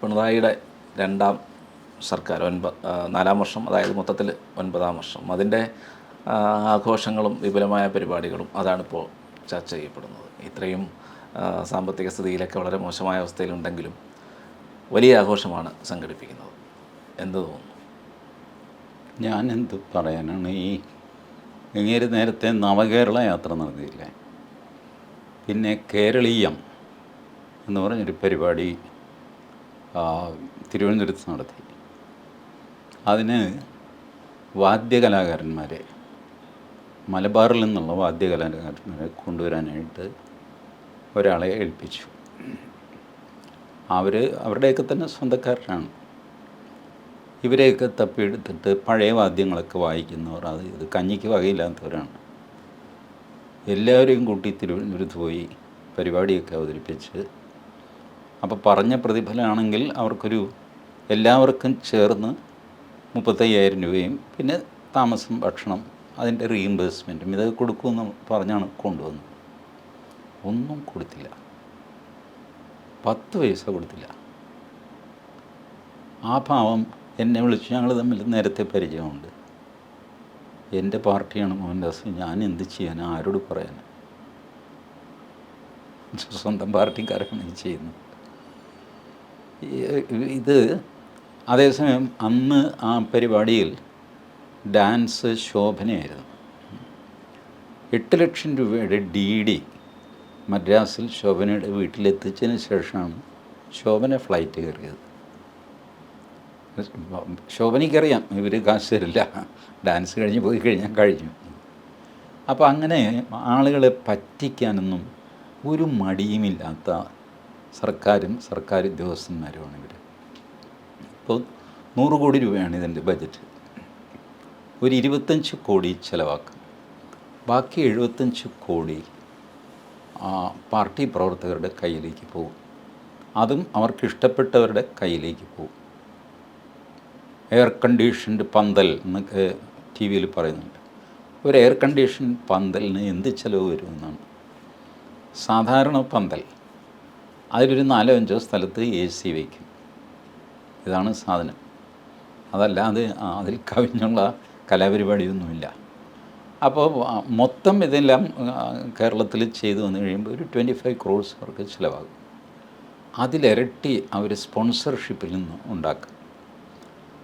പിണറായിയുടെ രണ്ടാം സർക്കാർ ഒൻപ നാലാം വർഷം അതായത് മൊത്തത്തിൽ ഒൻപതാം വർഷം. അതിന്റെ ആഘോഷങ്ങളും വിപുലമായ പരിപാടികളും അതാണിപ്പോൾ ചർച്ച ചെയ്യപ്പെടുന്നത്. ഇത്രയും സാമ്പത്തിക സ്ഥിതിയിലൊക്കെ വളരെ മോശമായ അവസ്ഥയിലുണ്ടെങ്കിലും വലിയ ആഘോഷമാണ് സംഘടിപ്പിക്കുന്നത്. എന്ത് തോന്നുന്നു? ഞാൻ എന്ത് പറയാനാണ്? ഈ ഇങ്ങേര് നേരത്തെ നവകേരള യാത്ര നടത്തിയില്ലേ? പിന്നെ കേരളീയം എന്ന് പറഞ്ഞൊരു പരിപാടി തിരുവനന്തപുരത്ത് നടത്തി. അതിന് വാദ്യകലാകാരന്മാരെ മലബാറിൽ നിന്നുള്ള വാദ്യകലാകാരന്മാരെ കൊണ്ടുവരാനായിട്ട് ഒരാളെ ഏൽപ്പിച്ചു. അവർ അവരുടെയൊക്കെ തന്നെ സ്വന്തക്കാരനാണ് ഇവരെയൊക്കെ തപ്പിയെടുത്തിട്ട് പഴയ വാദ്യങ്ങളൊക്കെ വായിക്കുന്നവർ അത് ഇത് കഞ്ഞിക്ക് വകയില്ലാത്തവരാണ്. എല്ലാവരെയും കൂട്ടി തിരുവനന്തപുരത്ത് പോയി പരിപാടിയൊക്കെ അവതരിപ്പിച്ച് അപ്പോൾ പറഞ്ഞ പ്രതിഫലമാണെങ്കിൽ അവർക്കൊരു എല്ലാവർക്കും ചേർന്ന് മുപ്പത്തയ്യായിരം രൂപയും പിന്നെ താമസം ഭക്ഷണം അതിന്റെ റീഇംബേഴ്സ്മെന്റും ഇതൊക്കെ കൊടുക്കുമെന്ന് പറഞ്ഞാണ് കൊണ്ടുവന്നത്. ഒന്നും കൊടുത്തില്ല. പത്ത് പൈസ കൊടുത്തില്ല. ആ ഭാവം എന്നെ വിളിച്ച് ഞങ്ങൾ തമ്മിൽ നേരത്തെ പരിചയമുണ്ട്. എന്റെ പാർട്ടിയാണ് മോഹൻദാസ്. ഞാൻ എന്ത് ചെയ്യാൻ ആരോട് പറയാൻ സ്വന്തം പാർട്ടിക്കാരാണ് ചെയ്യുന്നത്. ഇത് അതേസമയം അന്ന് ആ പരിപാടിയിൽ ഡാൻസ് ശോഭനയായിരുന്നു. എട്ട് ലക്ഷം രൂപയുടെ ഡി ഡി മദ്രാസിൽ ശോഭനയുടെ വീട്ടിലെത്തിച്ചതിന് ശേഷമാണ് ശോഭന ഫ്ലൈറ്റ് കയറിയത്. ശോഭനയ്ക്കറിയാം ഇവർ കാശ് തരില്ല. ഡാൻസ് കഴിഞ്ഞ് പോയി കഴിഞ്ഞാൽ കഴിഞ്ഞു. അപ്പോൾ അങ്ങനെ ആളുകളെ പറ്റിക്കാനൊന്നും ഒരു മടിയുമില്ലാത്ത സർക്കാരും സർക്കാർ ഉദ്യോഗസ്ഥന്മാരുമാണ് ഇവർ ഇപ്പോൾ നൂറ് കോടി രൂപയാണ് ഇതിന്റെ ബജറ്റ്. ഒരു ഇരുപത്തഞ്ച് കോടി ചിലവാക്കും. ബാക്കി എഴുപത്തഞ്ച് കോടി പാർട്ടി പ്രവർത്തകരുടെ കയ്യിലേക്ക് പോകും. അതും അവർക്ക് ഇഷ്ടപ്പെട്ടവരുടെ കയ്യിലേക്ക് പോകും. എയർ കണ്ടീഷൻഡ് പന്തൽ എന്നൊക്കെ ടി വിയിൽ പറയുന്നുണ്ട്. ഒരു എയർ കണ്ടീഷൻ പന്തലിന് എന്ത് ചിലവ് വരുമെന്നാണ്. സാധാരണ പന്തൽ അതിലൊരു നാലോ അഞ്ചോ സ്ഥലത്ത് എ സി വയ്ക്കും. ഇതാണ് സാധനം. അതല്ല അത് അതിൽ കവിഞ്ഞുള്ള കലാപരിപാടിയൊന്നുമില്ല. അപ്പോൾ മൊത്തം ഇതെല്ലാം കേരളത്തിൽ ചെയ്തു വന്നു കഴിയുമ്പോൾ ഒരു ട്വന്റി ഫൈവ് ക്രോഡ്സ് അവർക്ക് ചിലവാകും. അതിലിരട്ടി അവർ സ്പോൺസർഷിപ്പിൽ നിന്ന് ഉണ്ടാക്കും.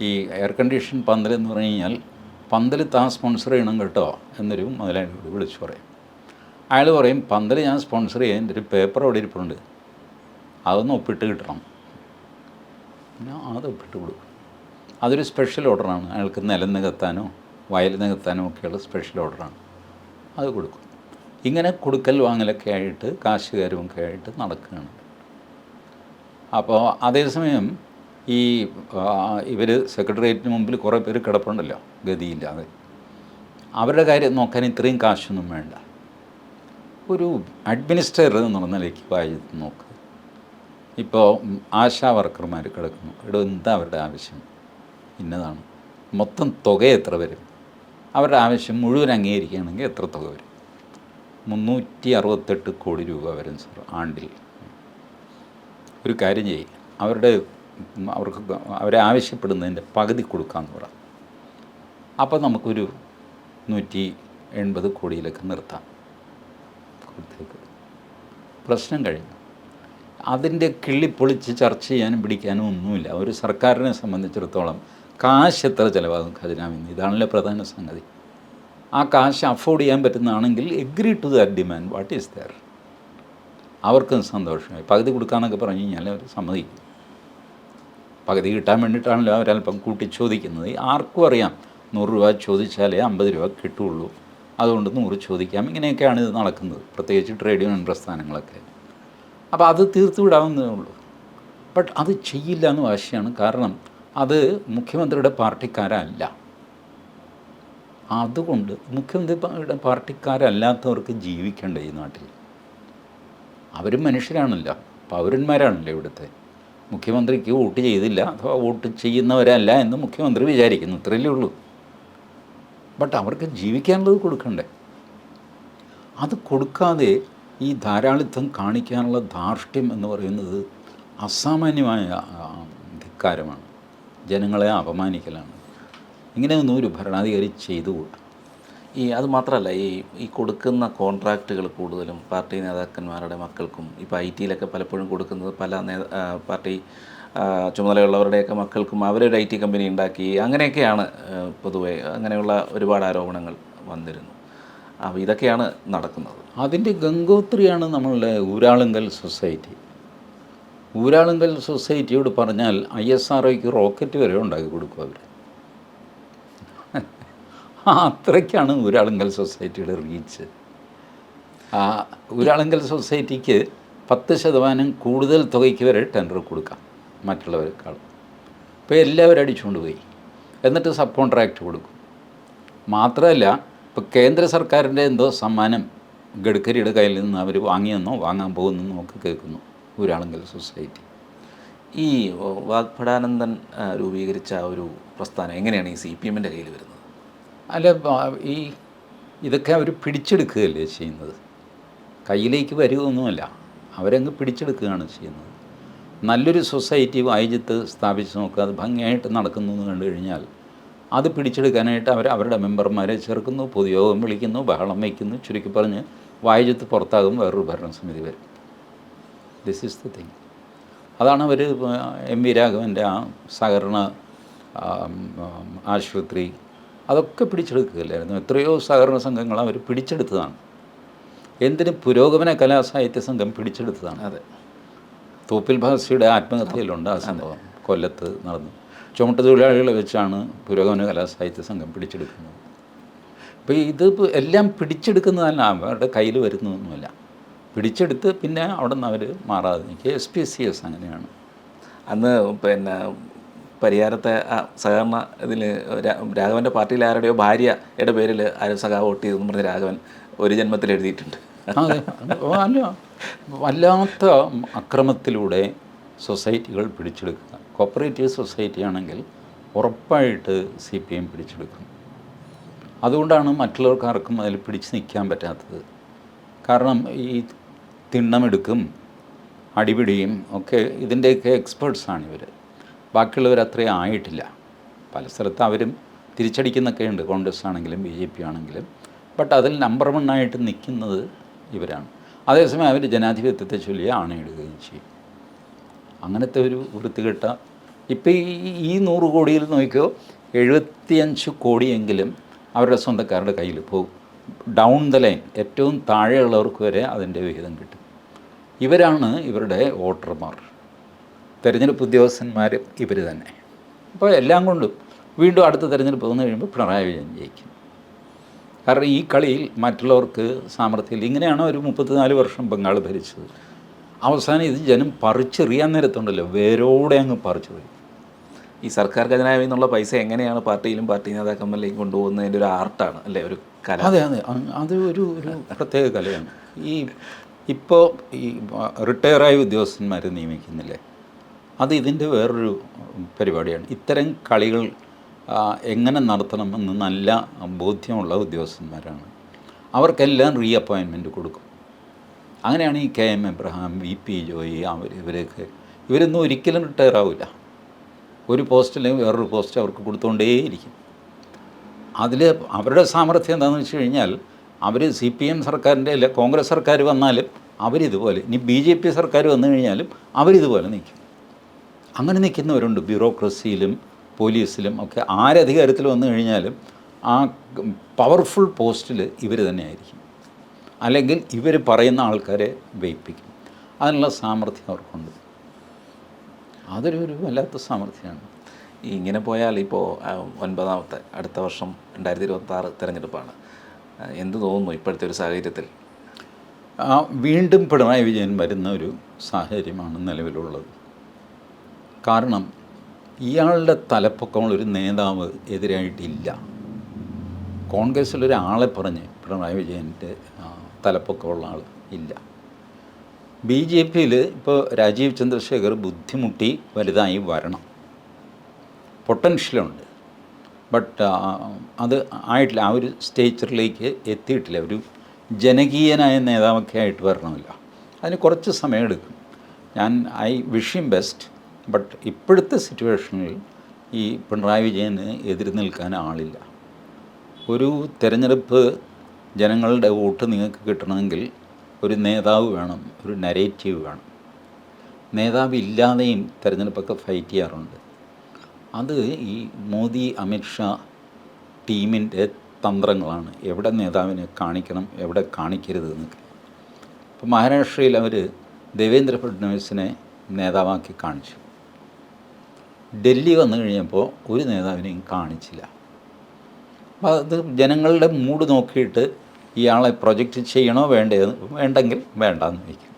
ഈ എയർ കണ്ടീഷൻ പന്തൽ എന്ന് പറഞ്ഞു കഴിഞ്ഞാൽ പന്തൽ താൻ സ്പോൺസർ ചെയ്യണം കേട്ടോ എന്നൊരു മുതലാളിയോട് വിളിച്ചു പറയും. അയാൾ പറയും പന്തൽ ഞാൻ സ്പോൺസർ ചെയ്യാൻ എന്റെ ഒരു പേപ്പർ അവിടെ ഇരിപ്പുണ്ട്. അതൊന്ന് ഒപ്പിട്ട് കിട്ടണം. പിന്നെ അത് ഒപ്പിട്ട് കൊടുക്കും. അതൊരു സ്പെഷ്യൽ ഓർഡറാണ് അയാൾക്ക് നിലം നികത്താനോ വയൽ നികത്താനോ ഒക്കെയുള്ള സ്പെഷ്യൽ ഓർഡറാണ് അത് കൊടുക്കും. ഇങ്ങനെ കൊടുക്കൽ വാങ്ങലൊക്കെ ആയിട്ട് കാശുകാരും ഒക്കെ ആയിട്ട് നടക്കുകയാണ്. അപ്പോൾ അതേസമയം ഈ ഇവർ സെക്രട്ടേറിയറ്റിന് മുമ്പിൽ കുറേ പേര് കിടപ്പുണ്ടല്ലോ ഗതിയില്ലാതെ. അവരുടെ കാര്യം നോക്കാൻ ഇത്രയും കാശൊന്നും വേണ്ട. ഒരു അഡ്മിനിസ്ട്രേറ്റർ എന്നുള്ള നിലയ്ക്ക് വായി നോക്ക്. ഇപ്പോൾ ആശാ വർക്കർമാർ കിടക്കുന്നു. ഇവിടെ എന്താ അവരുടെ ആവശ്യം? ഇന്നതാണ്. മൊത്തം തുക എത്ര വരും? അവരുടെ ആവശ്യം മുഴുവൻ അംഗീകരിക്കുകയാണെങ്കിൽ എത്ര തുക വരും? മുന്നൂറ്റി അറുപത്തെട്ട് കോടി രൂപ വരും സർ ആണ്ടിൽ. ഒരു കാര്യം ചെയ്യും. അവരുടെ അവർക്ക് അവരെ ആവശ്യപ്പെടുന്നതിന്റെ പകുതി കൊടുക്കാമെന്ന് പറ. അപ്പോൾ നമുക്കൊരു നൂറ്റി എൺപത് കോടിയിലൊക്കെ നിർത്താം. പ്രശ്നം കഴിഞ്ഞു. അതിന്റെ കിള്ളിപ്പൊളിച്ച് ചർച്ച ചെയ്യാനും പിടിക്കാനും ഒന്നുമില്ല. ഒരു സർക്കാരിനെ സംബന്ധിച്ചിടത്തോളം കാശ് എത്ര ചിലവാകും ഖജനാവിന്ന് ഇതാണല്ലോ പ്രധാന സംഗതി. ആ കാശ് അഫോർഡ് ചെയ്യാൻ പറ്റുന്നതാണെങ്കിൽ agree to that demand what is there അവർക്കും സന്തോഷമായി. പകുതി കൊടുക്കാമെന്നൊക്കെ പറഞ്ഞു കഴിഞ്ഞാൽ അവർ സമ്മതിക്കും. പകുതി കിട്ടാൻ വേണ്ടിയിട്ടാണല്ലോ അവരല്പം കൂട്ടി ചോദിക്കുന്നത് ആർക്കും അറിയാം. നൂറ് രൂപ ചോദിച്ചാലേ അമ്പത് രൂപ കിട്ടുള്ളൂ അതുകൊണ്ട് നൂറ് ചോദിക്കാം. ഇങ്ങനെയൊക്കെയാണ് ഇത് നടക്കുന്നത്. പ്രത്യേകിച്ച് ട്രേഡ് യൂണിയൻ പ്രസ്ഥാനങ്ങളൊക്കെ. അപ്പോൾ അത് തീർത്തു വിടാവുന്നതേ ഉള്ളൂ. ബട്ട് അത് ചെയ്യില്ല എന്ന് വാശിയാണ് കാരണം അത് മുഖ്യമന്ത്രിയുടെ പാർട്ടിക്കാരല്ല. അതുകൊണ്ട് മുഖ്യമന്ത്രിയുടെ പാർട്ടിക്കാരല്ലാത്തവർക്ക് ജീവിക്കേണ്ട ഈ നാട്ടിൽ? അവരും മനുഷ്യരാണല്ലോ. പൗരന്മാരാണല്ലോ ഇവിടുത്തെ. മുഖ്യമന്ത്രിക്ക് വോട്ട് ചെയ്തില്ല അഥവാ വോട്ട് ചെയ്യുന്നവരല്ല എന്ന് മുഖ്യമന്ത്രി വിചാരിക്കുന്നു. ഇത്രയല്ലേ ഉള്ളൂ. ബട്ട് അവർക്ക് ജീവിക്കാനുള്ളത് കൊടുക്കണ്ടേ? അത് കൊടുക്കാതെ ഈ ധാരാളിത്തം കാണിക്കാനുള്ള ധാർഷ്ട്യം എന്ന് പറയുന്നത് അസാമാന്യമായ ധിക്കാരമാണ്. ജനങ്ങളെ അപമാനിക്കലാണ്. ഇങ്ങനെയൊന്നും ഒരു ഭരണാധികാരി ചെയ്തു കൂട്ടും. ഈ അത് മാത്രമല്ല ഈ ഈ കൊടുക്കുന്ന കോൺട്രാക്റ്റുകൾ കൂടുതലും പാർട്ടി നേതാക്കന്മാരുടെ മക്കൾക്കും ഇപ്പോൾ ഐ ടിയിലൊക്കെ പലപ്പോഴും കൊടുക്കുന്നത് പല നേ പാർട്ടി ചുമതലയുള്ളവരുടെയൊക്കെ മക്കൾക്കും അവരൊരു ഐ ടി കമ്പനി ഉണ്ടാക്കി അങ്ങനെയൊക്കെയാണ് പൊതുവേ അങ്ങനെയുള്ള ഒരുപാട് ആരോപണങ്ങൾ വന്നിരുന്നു. അപ്പോൾ ഇതൊക്കെയാണ് നടക്കുന്നത്. അതിന്റെ ഗംഗോത്രിയാണ് നമ്മളുടെ ഊരാളുങ്കൽ സൊസൈറ്റി. ഊരാളുങ്കൽ സൊസൈറ്റിയോട് പറഞ്ഞാൽ ഐ എസ് ആർ ഒക്ക് റോക്കറ്റ് വരെ ഉണ്ടാക്കി കൊടുക്കും അവർ അത്രയ്ക്കാണ് ഊരാളുങ്കൽ സൊസൈറ്റിയുടെ റീച്ച്. ആ ഊരാളുങ്കൽ സൊസൈറ്റിക്ക് പത്ത് ശതമാനം കൂടുതൽ തുകയ്ക്ക് വരെ ടെൻഡർ കൊടുക്കാം മറ്റുള്ളവരെക്കാൾ. അപ്പോൾ എല്ലാവരും അടിച്ചുകൊണ്ട് പോയി. എന്നിട്ട് സബ് കോൺട്രാക്റ്റ് കൊടുക്കും. മാത്രമല്ല ഇപ്പോൾ കേന്ദ്ര സർക്കാരിന്റെ എന്തോ സമ്മാനം ഗഡ്കരിയുടെ കയ്യിൽ നിന്ന് അവർ വാങ്ങിയെന്നോ വാങ്ങാൻ പോകുന്നെന്നോ ഒക്കെ കേൾക്കുന്നു ഊരാളുങ്കൽ സൊസൈറ്റി. ഈ വാഗ്ഭടാനന്ദൻ രൂപീകരിച്ച ഒരു പ്രസ്ഥാനം എങ്ങനെയാണ് ഈ സി പി എമ്മിന്റെ കയ്യിൽ വരുന്നത്? അല്ല ഈ ഇതൊക്കെ അവർ പിടിച്ചെടുക്കുകയല്ലേ ചെയ്യുന്നത്? കയ്യിലേക്ക് വരികയൊന്നുമല്ല അവരങ്ങ് പിടിച്ചെടുക്കുകയാണ് ചെയ്യുന്നത്. നല്ലൊരു സൊസൈറ്റി വായിജത്ത് സ്ഥാപിച്ച് നോക്കുക അത് ഭംഗിയായിട്ട് നടക്കുന്നു എന്ന് കണ്ടു കഴിഞ്ഞാൽ അത് പിടിച്ചെടുക്കാനായിട്ട് അവർ അവരുടെ മെമ്പർമാരെ ചേർക്കുന്നു പൊതുയോഗം വിളിക്കുന്നു ബഹളം വയ്ക്കുന്നു ചുരുക്കി പറഞ്ഞ് വായുജത്ത് പുറത്താകും വേറൊരു ഭരണസമിതി വരും. ദിസ് ഈസ് ദി തിങ് അതാണ് അവർ എം വി രാഘവന്റെ ആ സഹകരണ ആശുപത്രി അതൊക്കെ പിടിച്ചെടുക്കുകയല്ലായിരുന്നു. എത്രയോ സഹകരണ സംഘങ്ങൾ അവർ പിടിച്ചെടുത്തതാണ്. എന്തിന് പുരോഗമന കലാസാഹിത്യ സംഘം പിടിച്ചെടുത്തതാണ്. അതെ. തോപ്പിൽ ഭാസിയുടെ ആത്മഹത്യയിലുണ്ട് ആ സംഭവം. കൊല്ലത്ത് നടന്നു. ചുമട്ട് തൊഴിലാളികളെ വെച്ചാണ് പുരോഗമന കലാസാഹിത്യ സംഘം പിടിച്ചെടുക്കുന്നത്. അപ്പോൾ ഇത് എല്ലാം പിടിച്ചെടുക്കുന്നതല്ല അവരുടെ കയ്യിൽ വരുന്നതൊന്നുമല്ല. പിടിച്ചെടുത്ത് പിന്നെ അവിടെ നിന്ന് അവർ മാറാതെ നിൽക്കുക. S P S C S അങ്ങനെയാണ്. അന്ന് പിന്നെ പരിഹാരത്തെ ആ സഹകരണ ഇതിൽ രാഘവന്റെ പാർട്ടിയിൽ ആരുടെയോ ഭാര്യയുടെ പേരിൽ ആരും സഖാവ് വോട്ട് ചെയ്തെന്ന് പറഞ്ഞ് രാഘവൻ ഒരു ജന്മത്തിൽ എഴുതിയിട്ടുണ്ട്. അതെ. അല്ല വല്ലാത്ത അക്രമത്തിലൂടെ സൊസൈറ്റികൾ പിടിച്ചെടുക്കുക. കോപ്പറേറ്റീവ് സൊസൈറ്റി ആണെങ്കിൽ ഉറപ്പായിട്ട് സി പി എം പിടിച്ചെടുക്കും. അതുകൊണ്ടാണ് മറ്റുള്ളവർക്കാർക്കും അതിൽ പിടിച്ച് നിൽക്കാൻ പറ്റാത്തത്. കാരണം ഈ തിണ്ണമെടുക്കും അടിപിടിയും ഒക്കെ ഇതിന്റെയൊക്കെ എക്സ്പേർട്സാണ് ഇവർ ബാക്കിയുള്ളവർ അത്രയും ആയിട്ടില്ല. പല സ്ഥലത്ത് അവരും തിരിച്ചടിക്കുന്നൊക്കെ ഉണ്ട്. കോൺഗ്രസ് ആണെങ്കിലും ബി ജെ പി ആണെങ്കിലും. ബട്ട് അതിൽ നമ്പർ വൺ ആയിട്ട് നിൽക്കുന്നത് ഇവരാണ്. അതേസമയം അവർ ജനാധിപത്യത്തെ ചൊല്ലി ആണയിടുകയും ചെയ്യും. അങ്ങനത്തെ ഒരു വൃത്തികെട്ട ഇപ്പം ഈ ഈ നൂറ് കോടിയിൽ നോക്കിയോ എഴുപത്തിയഞ്ച് കോടിയെങ്കിലും അവരുടെ സ്വന്തക്കാരുടെ കയ്യിൽ പോകും. ഡൗൺ ദ ലൈൻ ഏറ്റവും താഴെയുള്ളവർക്ക് വരെ അതിന്റെ വിഹിതം കിട്ടും. ഇവരാണ് ഇവരുടെ വോട്ടർമാർ. തെരഞ്ഞെടുപ്പ് ഉദ്യോഗസ്ഥന്മാർ ഇവർ തന്നെ. അപ്പോൾ എല്ലാം കൊണ്ടും വീണ്ടും അടുത്ത തെരഞ്ഞെടുപ്പ് വന്നു കഴിയുമ്പോൾ പിണറായി വിജയൻ ജയിക്കും. കാരണം ഈ കളിയിൽ മറ്റുള്ളവർക്ക് സാമർഥ്യമില്ല. ഇങ്ങനെയാണ് ഒരു മുപ്പത്തിനാല് വർഷം ബംഗാൾ ഭരിച്ചത്. അവസാനം ഇത് ജനം പറിച്ചെറിയാൻ നേരത്തുണ്ടല്ലോ. വേരോടെ അങ്ങ് പറിച്ചെറിയും ഈ സർക്കാർ ഖജനാവിൽ നിന്നുള്ള പൈസ എങ്ങനെയാണ് പാർട്ടിയിലും പാർട്ടി നേതാക്കന്മാരിലേക്കും കൊണ്ടുപോകുന്നതിന്റെ ഒരു ആർട്ടാണ് അല്ലേ? ഒരു കല. അതെ അതെ. അത് ഒരു ഒരു പ്രത്യേക കലയാണ്. ഈ ഇപ്പോൾ ഈ റിട്ടയറായ ഉദ്യോഗസ്ഥന്മാരെ നിയമിക്കുന്നില്ലേ? അത് ഇതിന്റെ വേറൊരു പരിപാടിയാണ്. ഇത്തരം കളികൾ എങ്ങനെ നടത്തണമെന്ന് നല്ല ബോധ്യമുള്ള ഉദ്യോഗസ്ഥന്മാരാണ്. അവർക്കെല്ലാം റീ അപ്പോയിൻമെന്റ് കൊടുക്കും. അങ്ങനെയാണ് ഈ K M Abraham V P Joy അവർ ഇവരൊക്കെ ഇവരൊന്നും ഒരിക്കലും റിട്ടയർ ആവില്ല. ഒരു പോസ്റ്റ് അല്ലെങ്കിൽ വേറൊരു പോസ്റ്റ് അവർക്ക് കൊടുത്തുകൊണ്ടേയിരിക്കും അതിൽ അവരുടെ സാമർഥ്യം എന്താണെന്ന് വെച്ച് കഴിഞ്ഞാൽ അവർ സി പി എം സർക്കാരിന്റെ അല്ല കോൺഗ്രസ് സർക്കാർ വന്നാലും അവരിതുപോലെ ഇനി ബി ജെ പി സർക്കാർ വന്നു കഴിഞ്ഞാലും അവരിതുപോലെ നിൽക്കും. അങ്ങനെ നിൽക്കുന്നവരുണ്ട്. ബ്യൂറോക്രസിയിലും പോലീസിലും ഒക്കെ ആരധികാരത്തിൽ വന്നു കഴിഞ്ഞാലും ആ പവർഫുൾ പോസ്റ്റിൽ ഇവർ തന്നെയായിരിക്കും. അല്ലെങ്കിൽ ഇവർ പറയുന്ന ആൾക്കാരെ വെയിപ്പിക്കും അതിനുള്ള സാമർഥ്യം അവർക്കുണ്ട്. അതൊരു ഒരു വല്ലാത്ത സാമർഥ്യമാണ്. ഇങ്ങനെ പോയാൽ ഇപ്പോൾ ഒൻപതാമത്തെ അടുത്ത വർഷം രണ്ടായിരത്തി ഇരുപത്തി ആറ് തിരഞ്ഞെടുപ്പാണ് എന്ത് തോന്നുന്നു ഇപ്പോഴത്തെ ഒരു സാഹചര്യത്തിൽ? വീണ്ടും പിണറായി വിജയൻ വരുന്ന ഒരു സാഹചര്യമാണ് നിലവിലുള്ളത്. കാരണം ഇയാളുടെ തലപ്പൊക്കമുള്ളൊരു നേതാവ് എതിരായിട്ടില്ല. കോൺഗ്രസ്സിലൊരാളെ പറഞ്ഞ് പിണറായി വിജയന്റെ തലപ്പൊക്കമുള്ള ആൾ ഇല്ല. ബി ജെ പിയിൽ ഇപ്പോൾ രാജീവ് ചന്ദ്രശേഖർ ബുദ്ധിമുട്ടി വലുതായി വരണം. പൊട്ടൻഷ്യലുണ്ട്. ബട്ട് അത് ആയിട്ടില്ല. ആ ഒരു സ്റ്റേച്ചറിലേക്ക് എത്തിയിട്ടില്ല. ഒരു ജനകീയനായ നേതാവൊക്കെ ആയിട്ട് വരണമില്ല അതിന് കുറച്ച് സമയമെടുക്കും. ഞാൻ ഐ വിഷ് ബെസ്റ്റ്. ബട്ട് ഇപ്പോഴത്തെ സിറ്റുവേഷനിൽ ഈ പിണറായി വിജയന് എതിർ നിൽക്കാൻ ആളില്ല. ഒരു തിരഞ്ഞെടുപ്പ് ജനങ്ങളുടെ വോട്ട് നിങ്ങൾക്ക് കിട്ടണമെങ്കിൽ ഒരു നേതാവ് വേണം ഒരു നരേറ്റീവ് വേണം. നേതാവ് ഇല്ലാതെയും തിരഞ്ഞെടുപ്പൊക്കെ ഫൈറ്റ് ചെയ്യാറുണ്ട്. അത് ഈ മോദി അമിത്ഷാ ടീമിന്റെ തന്ത്രങ്ങളാണ്. എവിടെ നേതാവിനെ കാണിക്കണം എവിടെ കാണിക്കരുത് എന്നൊക്കെ. ഇപ്പോൾ മഹാരാഷ്ട്രയിൽ അവർ ദേവേന്ദ്ര ഫഡ്നവിസിനെ നേതാവാക്കി കാണിച്ചു. ഡൽഹി വന്നു കഴിഞ്ഞപ്പോൾ ഒരു നേതാവിനെയും കാണിച്ചില്ല. അപ്പോൾ അത് ജനങ്ങളുടെ മൂഡ് നോക്കിയിട്ട് ഇയാളെ പ്രൊജക്റ്റ് ചെയ്യണോ വേണ്ടേ വേണ്ടെങ്കിൽ വേണ്ടാന്ന് വയ്ക്കും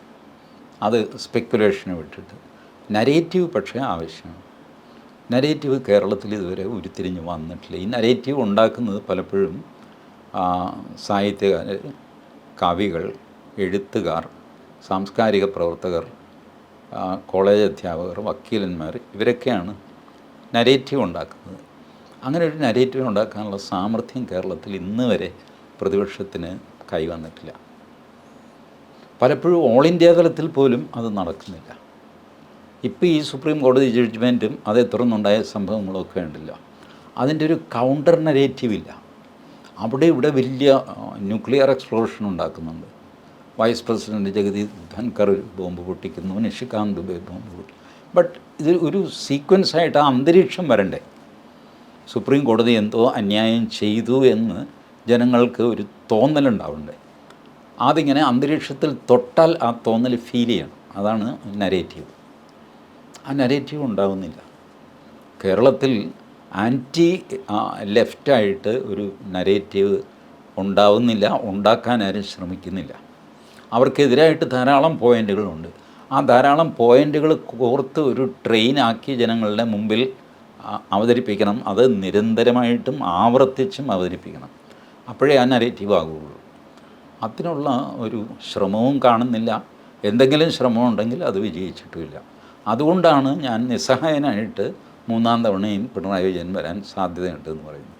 അത് സ്പെക്കുലേഷന് വിട്ടിട്ട്. നരേറ്റീവ് പക്ഷേ ആവശ്യമാണ്. നരേറ്റീവ് കേരളത്തിൽ ഇതുവരെ ഉരുത്തിരിഞ്ഞ് വന്നിട്ടില്ല. ഈ നരേറ്റീവ് ഉണ്ടാക്കുന്നത് പലപ്പോഴും സാഹിത്യകാർ കവികൾ എഴുത്തുകാർ സാംസ്കാരിക പ്രവർത്തകർ കോളേജ് അധ്യാപകർ വക്കീലന്മാർ ഇവരൊക്കെയാണ് നരേറ്റീവ് ഉണ്ടാക്കുന്നത്. അങ്ങനെ ഒരു നരേറ്റീവ് ഉണ്ടാക്കാനുള്ള സാമർഥ്യം കേരളത്തിൽ ഇന്ന് വരെ പ്രതിപക്ഷത്തിന് കൈവന്നിട്ടില്ല പലപ്പോഴും ഓൾ ഇന്ത്യ തലത്തിൽ പോലും അത് നടക്കുന്നില്ല. ഇപ്പോൾ ഈ സുപ്രീം കോടതി ജഡ്ജ്മെന്റും അതേ തുടർന്നുണ്ടായ സംഭവങ്ങളൊക്കെ ഉണ്ടല്ലോ. അതിന്റെ ഒരു കൗണ്ടർ നരേറ്റീവ് ഇല്ല. അവിടെ ഇവിടെ വലിയ ന്യൂക്ലിയർ എക്സ്പ്ലോഷൻ ഉണ്ടാക്കുന്നുണ്ട്. Vice president Jagdeep Dhankhar bomb പൊട്ടിക്കുന്നു. Nishikant bomb പൊട്ടി ബട്ട് ഇത് ഒരു സീക്വൻസ് ആയിട്ട് ആ അന്തരീക്ഷം വരണ്ടേ? സുപ്രീം കോടതി എന്തോ അന്യായം ചെയ്തു എന്ന് ജനങ്ങൾക്ക് ഒരു തോന്നലുണ്ടാവുന്നുണ്ട് അതിങ്ങനെ അന്തരീക്ഷത്തിൽ തൊട്ടാൽ ആ തോന്നൽ ഫീൽ ചെയ്യണം. അതാണ് നരേറ്റീവ് ആ നരേറ്റീവ് ഉണ്ടാവുന്നില്ല. കേരളത്തിൽ ആന്റി ലെഫ്റ്റായിട്ട് ഒരു നരേറ്റീവ് ഉണ്ടാവുന്നില്ല ഉണ്ടാക്കാൻ ആരും ശ്രമിക്കുന്നില്ല. അവർക്കെതിരായിട്ട് ധാരാളം പോയിന്റുകളുണ്ട് ആ ധാരാളം പോയിന്റുകൾ കോർത്ത് ഒരു ട്രെയിനാക്കി ജനങ്ങളുടെ മുമ്പിൽ അവതരിപ്പിക്കണം. അത് നിരന്തരമായിട്ടും ആവർത്തിച്ചും അവതരിപ്പിക്കണം. അപ്പോഴേ ആ നരേറ്റീവ് ആകുകയുള്ളൂ അതിനുള്ള ഒരു ശ്രമവും കാണുന്നില്ല. എന്തെങ്കിലും ശ്രമം ഉണ്ടെങ്കിൽ അത് വിജയിച്ചിട്ടുമില്ല. അതുകൊണ്ടാണ് ഞാൻ നിസ്സഹായനായിട്ട് മൂന്നാം തവണയും പിണറായി വിജയൻ വരാൻ സാധ്യതയുണ്ട് എന്ന് പറയുന്നത്.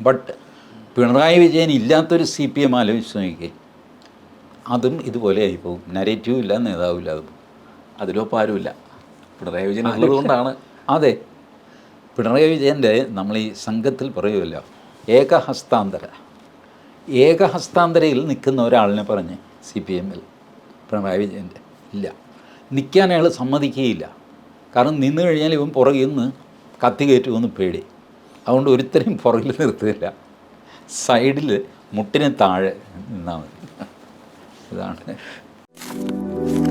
ബട്ട് പിണറായി വിജയൻ ഇല്ലാത്തൊരു സി പി എം ആലോചിച്ച് നോക്കിക്കേ. അതും ഇതുപോലെ ആയിപ്പോവും നരേറ്റീവ് ഇല്ല നേതാവും ഇല്ല പോകും. അതിലൊപ്പം ആരുമില്ല പിണറായി വിജയൻ ഉള്ളത് കൊണ്ടാണ് അതെ. പിണറായി വിജയന്റെ നമ്മൾ ഈ സംഘത്തിൽ പറയുമല്ലോ ഏകഹസ്താന്തര. ഏകഹസ്താന്തരയിൽ നിൽക്കുന്ന ഒരാളിനെ പറഞ്ഞ് സി പി എമ്മിൽ പിണറായി വിജയന്റെ ഇല്ല. നിൽക്കാൻ അയാൾ സമ്മതിക്കുകയില്ല. കാരണം നിന്ന് കഴിഞ്ഞാൽ ഇവൻ പുറകിൽ നിന്ന് കത്തി കയറ്റുമെന്ന് പേടി. അതുകൊണ്ട് ഒരുത്തരെയും പുറകിൽ നിർത്തില്ല സൈഡിൽ മുട്ടിന് താഴെ നിന്നാൽ മതി. ഇതാണ്.